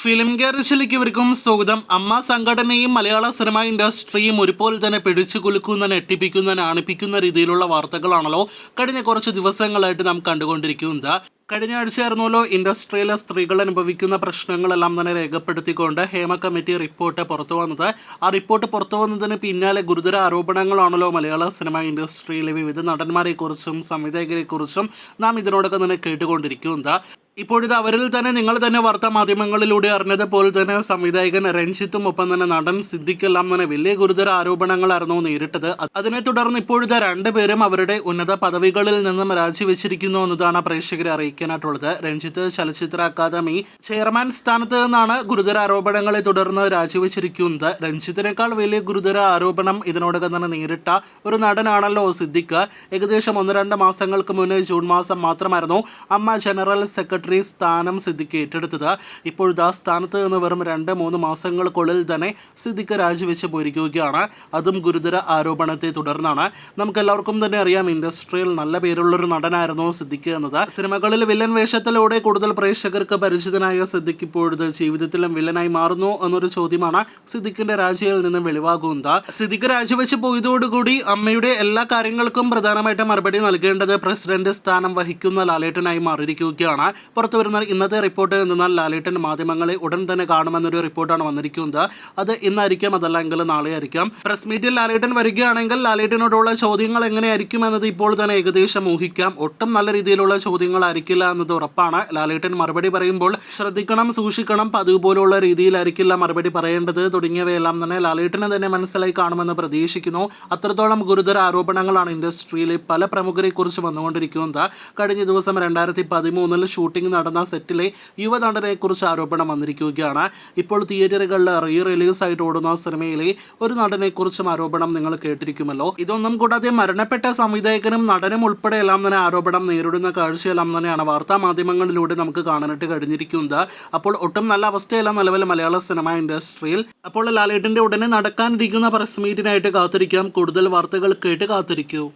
Film ഗാരേജിലേക്ക് ഇവർക്കും സ്വാഗതം. അമ്മ സംഘടനയും മലയാള സിനിമ ഇൻഡസ്ട്രിയും ഒരുപോലെ തന്നെ പിടിച്ചു കുലുക്കുന്ന നെട്ടിപ്പിക്കുന്ന നാണിപ്പിക്കുന്ന രീതിയിലുള്ള വാർത്തകളാണല്ലോ കഴിഞ്ഞ കുറച്ച് ദിവസങ്ങളായിട്ട് നാം കണ്ടുകൊണ്ടിരിക്കുന്നത്. കഴിഞ്ഞ ആഴ്ചയായിരുന്നല്ലോ ഇൻഡസ്ട്രിയിലെ സ്ത്രീകൾ അനുഭവിക്കുന്ന പ്രശ്നങ്ങളെല്ലാം തന്നെ രേഖപ്പെടുത്തിക്കൊണ്ട് ഹേമ കമ്മിറ്റി റിപ്പോർട്ട് പുറത്തു വന്നത്. ആ റിപ്പോർട്ട് പുറത്തു വന്നതിന് പിന്നാലെ ഗുരുതര ആരോപണങ്ങളാണല്ലോ മലയാള സിനിമ ഇൻഡസ്ട്രിയിലെ വിവിധ നടന്മാരെക്കുറിച്ചും സംവിധായകരെക്കുറിച്ചും നാം ഇതിനോടൊക്കെ തന്നെ കേട്ടുകൊണ്ടിരിക്കുന്നത്. ഇപ്പോഴിത് അവരിൽ തന്നെ നിങ്ങൾ തന്നെ വാർത്താ മാധ്യമങ്ങളിലൂടെ അറിഞ്ഞതുപോലെ തന്നെ സംവിധായകൻ രഞ്ജിത്തും ഒപ്പം തന്നെ നടൻ സിദ്ദിഖെല്ലാം തന്നെ വലിയ ഗുരുതര ആരോപണങ്ങളായിരുന്നു നേരിട്ടത്. അതിനെ തുടർന്ന് ഇപ്പോഴത്തെ രണ്ടുപേരും അവരുടെ ഉന്നത പദവികളിൽ നിന്നും രാജിവെച്ചിരിക്കുന്നു എന്നതാണ് പ്രേക്ഷകരെ അറിയിക്കാനായിട്ടുള്ളത്. രഞ്ജിത്ത് ചലച്ചിത്ര അക്കാദമി ചെയർമാൻ സ്ഥാനത്ത് നിന്നാണ് ഗുരുതര ആരോപണങ്ങളെ തുടർന്ന് രാജിവെച്ചിരിക്കുന്നത്. രഞ്ജിത്തിനേക്കാൾ വലിയ ഗുരുതര ആരോപണം ഇതിനോടകം തന്നെ നേരിട്ട ഒരു നടനാണല്ലോ സിദ്ദിഖ്. ഏകദേശം ഒന്ന് രണ്ട് മാസങ്ങൾക്ക് മുന്നേ ജൂൺ മാസം മാത്രമായിരുന്നു. അമ്മ ജനറൽ സെക്രട്ടറി സ്ഥാനം സിദ്ദിഖ് ഏറ്റെടുത്തത്. ഇപ്പോഴത്തെ സ്ഥാനത്ത് നിന്ന് വെറും രണ്ട് മൂന്ന് മാസങ്ങൾക്കുള്ളിൽ തന്നെ സിദ്ദിഖ് രാജിവെച്ച് പോയിരിക്കുകയാണ്. അതും ഗുരുതര ആരോപണത്തെ തുടർന്നാണ്. നമുക്ക് എല്ലാവർക്കും തന്നെ അറിയാം ഇൻഡസ്ട്രിയിൽ നല്ല പേരുള്ളൊരു നടനായിരുന്നു സിദ്ദിഖ് എന്നത്. സിനിമകളിൽ വില്ലൻ വേഷത്തിലൂടെ കൂടുതൽ പ്രേക്ഷകർക്ക് പരിചിതനായ സിദ്ദിഖ് ഇപ്പോഴത്തെ ജീവിതത്തിലും വില്ലനായി മാറുന്നു എന്നൊരു ചോദ്യമാണ് സിദ്ദിഖിന്റെ രാജിയിൽ നിന്ന് വെളിവാകുന്നത്. സിദ്ദിഖ് രാജിവെച്ച് പോയതോടുകൂടി അമ്മയുടെ എല്ലാ കാര്യങ്ങൾക്കും പ്രധാനമായിട്ട് മറുപടി നൽകേണ്ടത് പ്രസിഡന്റ് സ്ഥാനം വഹിക്കുന്ന ലാലേട്ടനായി മാറിയിരിക്കുകയാണ്. പുറത്തു വരുന്ന ഇന്നത്തെ റിപ്പോർട്ട് എന്നാൽ ലാലേട്ടൻ മാധ്യമങ്ങളെ ഉടൻ തന്നെ കാണുമെന്നൊരു റിപ്പോർട്ടാണ് വന്നിരിക്കുന്നത്. അത് ഇന്നായിരിക്കാം അതല്ലെങ്കിൽ നാളെ ആയിരിക്കാം പ്രസ് മീറ്റിൽ ലാലേട്ടൻ വരികയാണെങ്കിൽ ലാലേട്ടനോടുള്ള ചോദ്യങ്ങൾ എങ്ങനെയായിരിക്കും എന്നത് ഇപ്പോൾ തന്നെ ഏകദേശം ഊഹിക്കാം. ഒട്ടും നല്ല രീതിയിലുള്ള ചോദ്യങ്ങളായിരിക്കില്ല എന്നത് ഉറപ്പാണ്. ലാലേട്ടൻ മറുപടി പറയുമ്പോൾ ശ്രദ്ധിക്കണം സൂക്ഷിക്കണം പതിവ് പോലുള്ള രീതിയിലായിരിക്കില്ല മറുപടി പറയേണ്ടത്. തുടങ്ങിയവയെല്ലാം തന്നെ ലാലേട്ടനെ തന്നെ മനസ്സിലായി കാണുമെന്ന് പ്രതീക്ഷിക്കുന്നു. അത്രത്തോളം ഗുരുതര ആരോപണങ്ങളാണ് ഇൻഡസ്ട്രിയിലെ പല പ്രമുഖരെക്കുറിച്ച് വന്നുകൊണ്ടിരിക്കുന്നത്. കഴിഞ്ഞ ദിവസം രണ്ടായിരത്തി പതിമൂന്നിൽ ഷൂട്ടിംഗ് നടന്ന സെറ്റിലെ യുവനടനെ കുറിച്ച് ആരോപണം വന്നിരിക്കുകയാണ്. ഇപ്പോൾ തിയേറ്ററുകളിൽ റീ റിലീസ് ആയിട്ട് ഓടുന്ന സിനിമയിലെ ഒരു നടനെ കുറിച്ചും ആരോപണം നിങ്ങൾ കേട്ടിരിക്കുമല്ലോ. ഇതൊന്നും കൂടാതെ മരണപ്പെട്ട സംവിധായകനും നടനും ഉൾപ്പെടെ എല്ലാം തന്നെ ആരോപണം നേരിടുന്ന കാഴ്ചയെല്ലാം തന്നെയാണ് വാർത്താ മാധ്യമങ്ങളിലൂടെ നമുക്ക് കാണാനായിട്ട് കഴിഞ്ഞിരിക്കുന്നത്. അപ്പോൾ ഒട്ടും നല്ല അവസ്ഥയല്ല നിലവിൽ മലയാള സിനിമ ഇൻഡസ്ട്രിയിൽ. അപ്പോൾ ലാലേട്ടിന്റെ ഉടനെ നടക്കാനിരിക്കുന്ന പ്രസ് മീറ്റിനായിട്ട് കാത്തിരിക്കാം. കൂടുതൽ വാർത്തകൾ കേട്ട് കാത്തിരിക്കൂ.